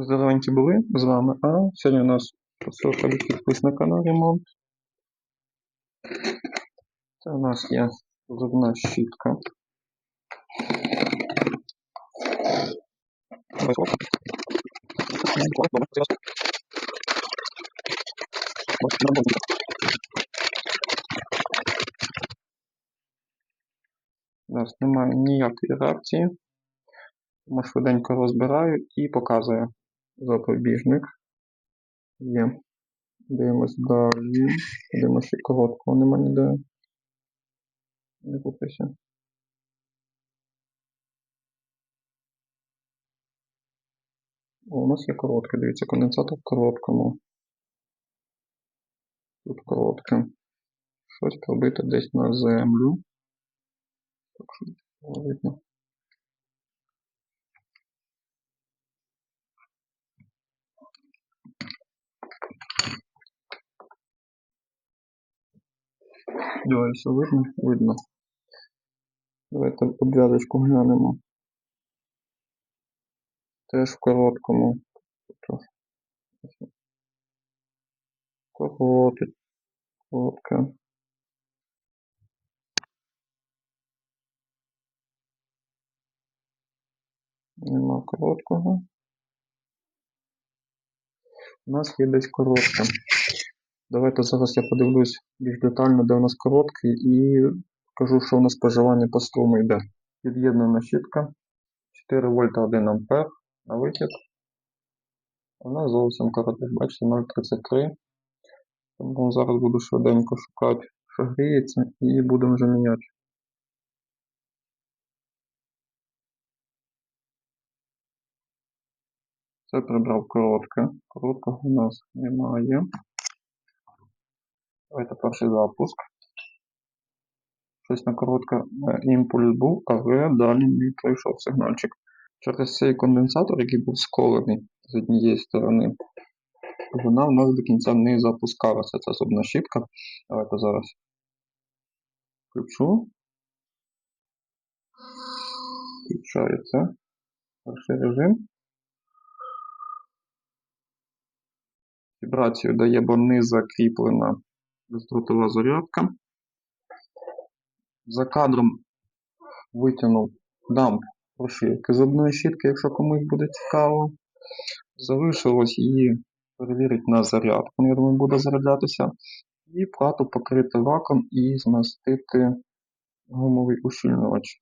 Здоровенькі були з вами. А сьогодні у нас посилка від підписника на ремонт. Це у нас є зубна щітка. У нас немає ніякої реакції. Тому швиденько розбираю і показую запобіжник. Є. Дивимось далі. Дивимося короткого нема ніде. Не купися. У нас є коротке, дивіться, конденсатор в короткому. Тут коротке. Щось пробити десь на землю. Так що видно. Дивіться, видно? Видно. Давайте обв'язочку глянемо. Теж в короткому. Коротке. Коротке. Нема короткого. У нас є десь коротке. Давайте зараз я подивлюсь більш детально, де у нас короткий, і покажу, що у нас споживання по струму йде. Під'єднана щітка 4 вольта 1 ампер на вихід. Вона зовсім коротка, бачите, 0,33. Тому зараз буду швиденько шукати, що гріється, і будемо вже міняти. Це прибрав коротке. Короткого у нас немає. Давайте перший запуск. Щось на коротке е, імпульс був, але далі не пройшов сигнальчик. Через цей конденсатор, який був сколений з однієї сторони, вона в нас до кінця не запускалася. Ця зубна щітка. Давайте зараз включу. Включається перший режим. Вібрацію дає, бо не закріплена бездротова зарядка. За кадром витягнув дамп прошивки одної щітки, якщо комусь буде цікаво. Залишилось її перевірити на зарядку. Я думаю, буде заряджатися. І плату покрити лаком і змастити гумовий ущільнювач.